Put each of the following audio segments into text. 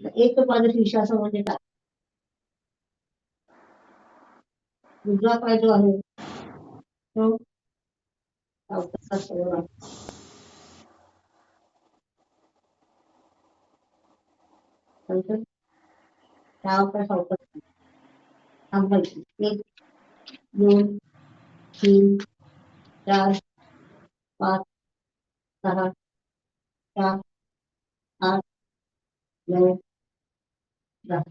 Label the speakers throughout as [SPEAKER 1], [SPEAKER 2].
[SPEAKER 1] एक पाद विश्वास म्हणजे काय? उजवा पाय जो आहे? तो सावकाश आहे. नंतर सावकाश थांबायची एक दोन तीन चार पाच सहा सात आठ नऊ दहा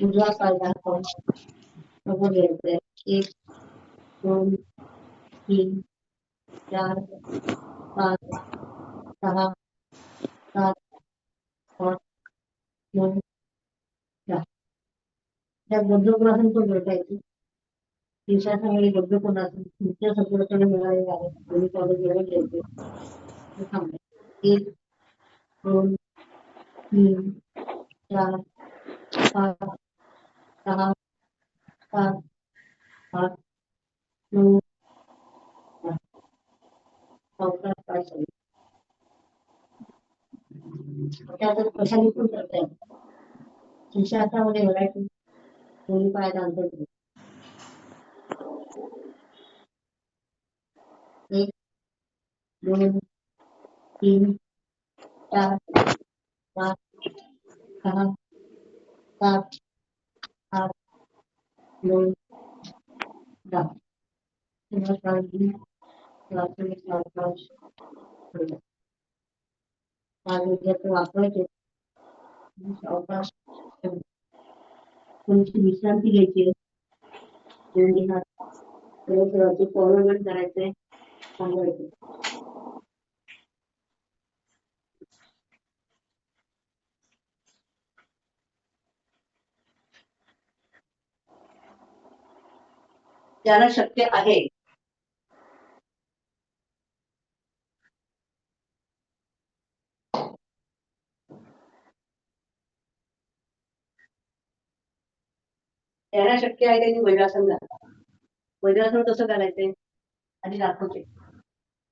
[SPEAKER 1] उजवा पाय दाखव समोर यायचंय एक दोन तीन चार पाच सहा सात आठ नऊ दहा त्या गड्डकोणासन पण भेटायची शीर्षासनामध्ये गड्डकोणासन तुमच्या सगळ्याकडे मिळालेले आहे दोन्ही पावलं जेवण घ्यायचे हे थांबायचे. एक दोन तीन चार सहा सात आठ नऊ त्यातच कशाने पण करता व्हरायटी दोन्ही अंतर एक दोन तीन चार पाच सहा सात आठ नऊ दहा वापरायचे सावकाश थोडीशी विश्रांती घ्यायची आहे. दोन्ही हात करायचंय थांबायचं ज्यांना शक्य आहे. ज्याला शक्य आहे त्यांनी वज्रासन घाला वज्रासन कसं करायचंय आधी दाखवते.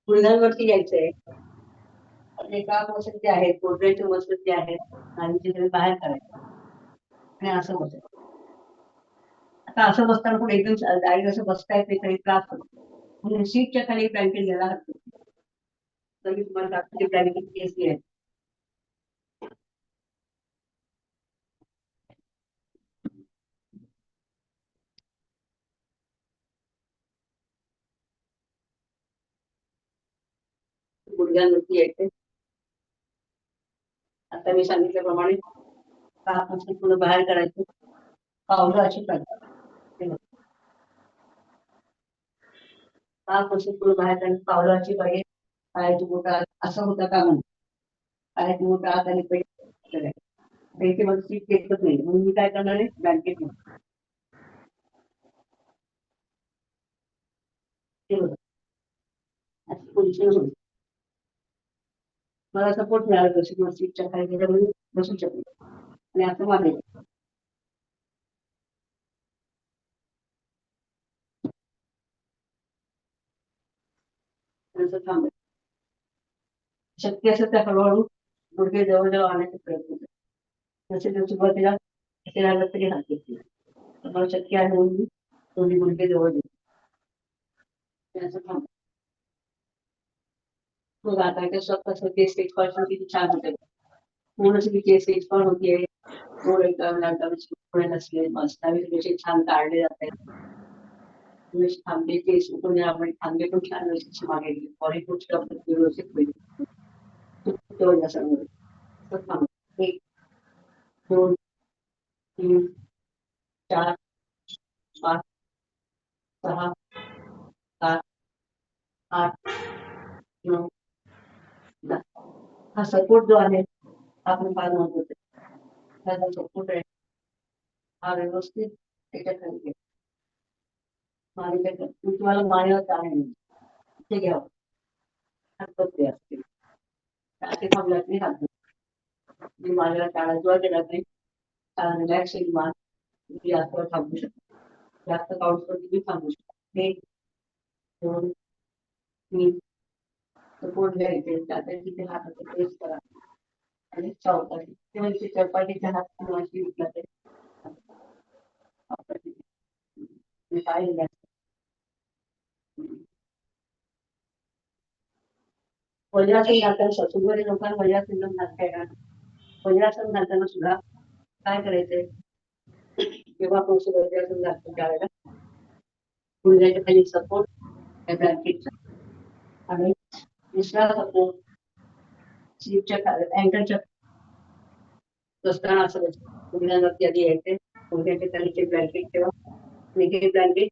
[SPEAKER 1] गुडघ्यांवरती यायचंय. आपले एका मसल जे आहेत पोटऱ्याचे मसल जे आहेत आणि बाहेर करायचे आणि असं होतं आता असं बसताना पण एकदम डायरेक्ट असं बसता येते काही त्रास होतो म्हणून सीटच्या खाली ब्लँकेट घ्यायला हरकत तर मी तुम्हाला दाखवते ब्लँकेट घेतली आहे गुडघ्यांवरती येते आता मी सांगितल्याप्रमाणे काप पूर्ण बाहेर काढायचं? पावलं अशी काढतात हे बघ. हा असं पूर्ण बाहेर काढायचं पावलाची पाहिजे पायाची मोठा आत. असं का म्हणून पायाची मोठा आत आणि पैसे पैसे मग सीट घेतच नाही. म्हणून मी काय करणार आहे? बँकेत पोझिशन होईल मला सपोर्ट मिळाला. जशी सीटच्या खाली गेल्यामुळे बसू शकते आणि असं मागायचं असं थांबायचं शक्य असेल तर हळूहळू गुडघे जवळजवळ आणण्याचा प्रयत्न करा जसे ते सुरुवातीला असे राहिलं तरी हरकत नाही. तर शक्य आहे म्हणून मी दोन्ही गुडघे जवळ देतो असं थांब मग आता काय स्वतः केस स्टेजपासून किती छान होते. पूर्ण सगळी केस एक्सपर्ट होतीये डोळे एकदम डोळे नसले. मस्त. कसे छान काढले जात आहेत थांबे केस उठून आपण थांबे पण छान व्यवस्थित मागणी गेले. बॉडी व्यवस्थित होईल? एक दोन तीन चार पाच सहा सात आठ नऊ दहा. हा सपोर्ट जो आहे आपण पण फार महत्त्वाचा त्याचा सपोर्ट आहे. हा व्यवस्थित त्याच्या मी तुम्हाला मानेवर आहे? ते घ्यावं हरकत ते असते. असे थांबल्यात नाही हात मी माझ्या टाळा किंवा गेला नाही. रिलॅक्स मान तुम्ही जास्त थांबू शकता जास्त काउंट तुम्ही थांबू शकता एक दोन तीन सपोर्ट घ्यायचे तिथे हाताचा प्रेस करा आणि चौपाटी. किंवा म्हणजे चौपाटीच्या हात किंवा अशी ते काय वज्रासन घालताना सुगरी लोकांना वज्रासन घालता येणार वज्रासन घालताना सुद्धा काय करायचंय? जेव्हा आपण वज्रासन घालतो त्यावेळेला गुडघ्याच्या खाली सपोर्ट त्या ब्लँकेटचा आणि दुसरा सपोर्ट स्लीपच्या खाली अँकलच्या असताना असं बसतं गुडघ्यांवरती आधी यायचे गुडघ्याच्या खालीचे ब्लँकेट ठेवा. ब्लँकेट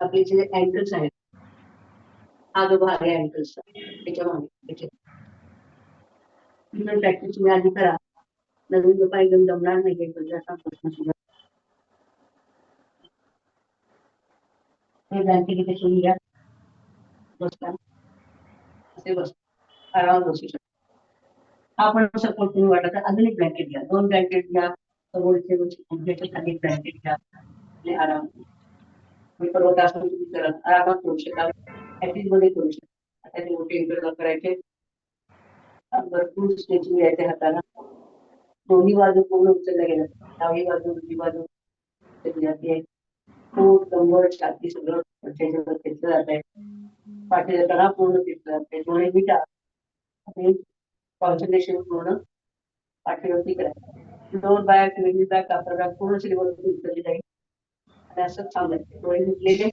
[SPEAKER 1] आपले जे अँकल्स आहेत जो भाग प्रॅक्टिस तुम्ही आधी करा। नवीन लोक एकदम जमणार नाही प्रश्न सुद्धा ब्लँकेट इथे ठेवून घ्या बसताना असे बस शकता दोन ब्लँकेट घ्या समोरचे गुडघ्याच्या खाली ऍक्टिव्हमध्ये करू शकता. आता ते मोठे इंटरव्ह्यू करायचे. भरपूर स्ट्रेचिंग यायचे हाताला. दोन्ही बाजू पूर्ण उचलल्या गेल्या. डावी बाजू उजवी बाजू. जाते पोट कंबर छाती सगळं त्याच्यावर खेचलं जात आहे. पाठीचा तणाव पूर्ण खेचला आहे डोळे मिटा आणि कॉन्सन्ट्रेशन पूर्ण पाठीवरती करायचं. Lower back middle back upper back पूर्ण शरीरावरती उचलली जाईल. आणि असं थांबायचं. डोळे मिटलेले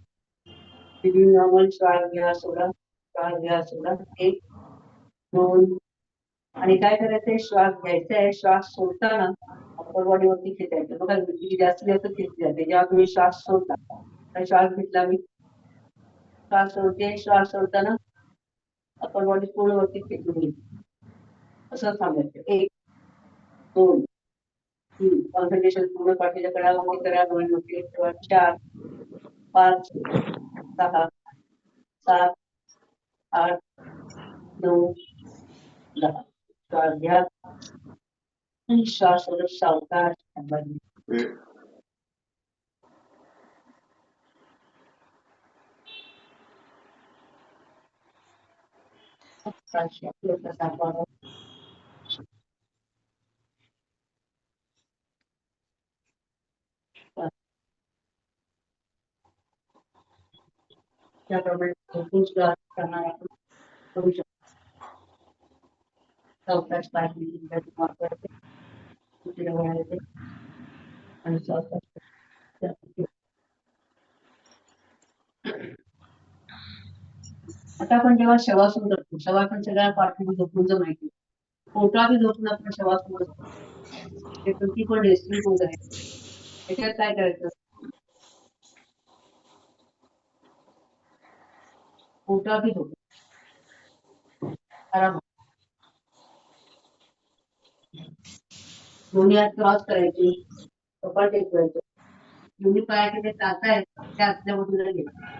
[SPEAKER 1] नॉर्मल श्वास घ्या सोडा श्वास घ्या सोडा एक दोन आणि काय करायचंय? श्वास घ्यायचा आहे श्वास सोडताना अप्पर बॉडीवरती खेचायचं. बघा जी जास्त जास्त खेचली जाते जेव्हा तुम्ही श्वास सोडता तर श्वास घेतला मी श्वास सोडते. श्वास सोडताना अप्पर बॉडी पूर्ण वरती खेचून घेते. असं थांबायचं. एक दोन तीन. कॉन्सन्ट्रेशन पूर्ण पाठीच्या कडावरती करा दोन ठेवा चार पाच सहा सात आठ नऊ दहा श्वास घ्या आणि श्वास सोडत सावकाश थांबायचे. सावकाश त्याप्रमाणे आपण करू शकतो आणि आता आपण जेव्हा शवासन करतो शवासन सगळ्या पाठी झोपूनच माहिती पोटात झोपून आपण शवासून करतो. ते पण रेस्टिंग होत आहे त्याच्यात काय करायचं? पोटात झोप आराम दोन्ही हात क्रॉस करायचे कपाळ टेकवायचं। दोन्ही पायाचे जे टाचा आहेत त्या आतल्या बाजूला घ्यायचे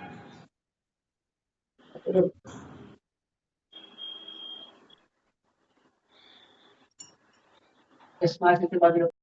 [SPEAKER 1] श्वास इथे बाजूला